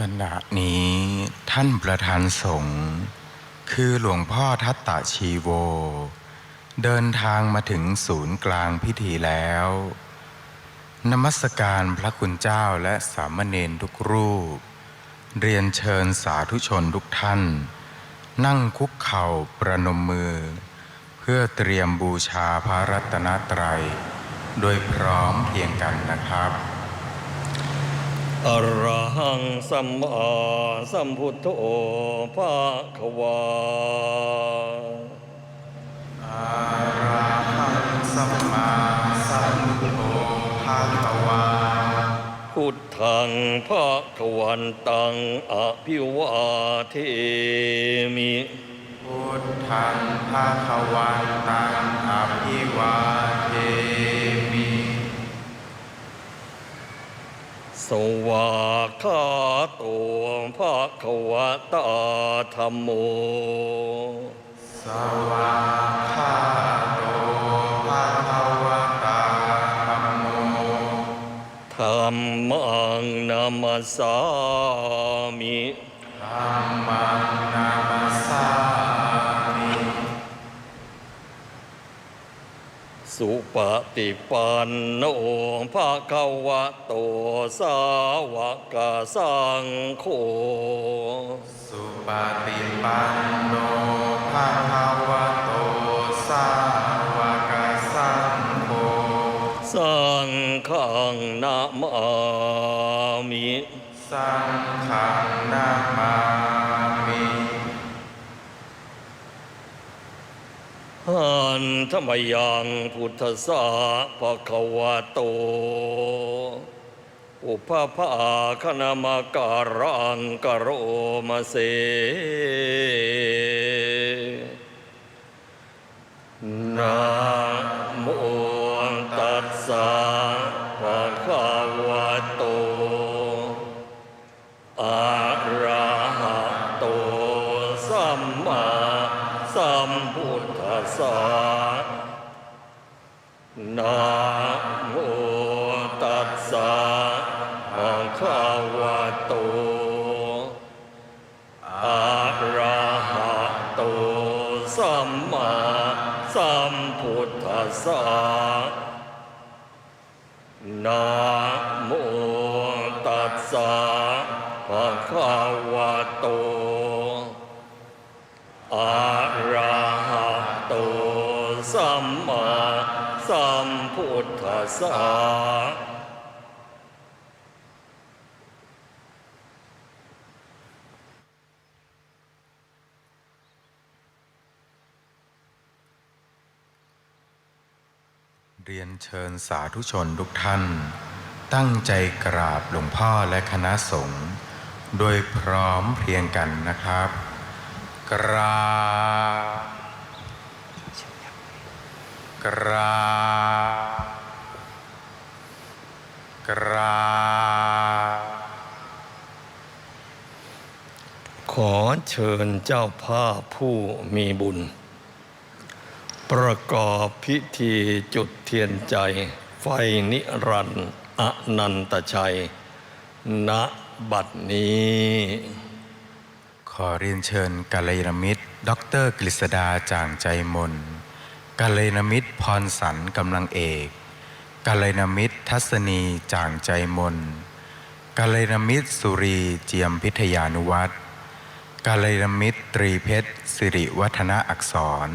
ขณะนี้ท่านประธานสงฆ์คือหลวงพ่อทัตตะชีโว เดินทางมาถึงศูนย์กลางพิธีแล้ว นมัสการพระคุณเจ้าและสามเณรทุกรูป เรียนเชิญสาธุชนทุกท่าน นั่งคุกเข่าประนมมือ เพื่อเตรียมบูชาพระรัตนตรัย โดยพร้อมเพียงกันนะครับ อรหังสัมมาสัมพุทโธภาควาสัมมาสัมพุทโธภาควาพุทธังภาควันตังอภิวาเทมิพุทธังภาควันตังอภิวาเทมิ สวากาโตภาควตาธรรมโม สวาคาโตภาควตาธัมโมธรรมังนามัสสามิธัมมังนามัสสามิ สุปฏิปันโนภาควโตสาวกสังโฆ สุปฏิปันโนภาควโตสาวกสังโฆ สังฆังนามามิ สังฆังนามามิันธรรมยังพุทธสาภาควโต อุปภาคณามการังกโรมาเสนะโมตัสสะภะคะวะโตอะระหะโตสัมมาสัมพุ สะนะโมตัสสะภะคะวะโตอะระหะโตสัมมาสัมพุทธัสสะนะโมตัสสะภะคะวะโตอะ สะเรียนเชิญสาธุชนทุกท่าน ตั้งใจกราบหลวงพ่อและคณะสงฆ์โดยพร้อมเพรียงกันนะครับ กราบกราบกราบ ขอเชิญเจ้าภาพผู้มีบุญ ประกอบพิธีจุดเทียนใจ ไฟนิรันดร์อนันตชัย ณบัดนี้ ขอเรียนเชิญกัลยาณมิตรดอกเตอรกฤษดาจ่างใจมนกัลยาณมิตรพรสันกำลังเอก กาลนามิตรทัศนีจ่างใจมนกาลนามิตรสุรีเจียมพิทยานุวัตรกาลนามิตรตรีเพชรสิริวัฒนอักษร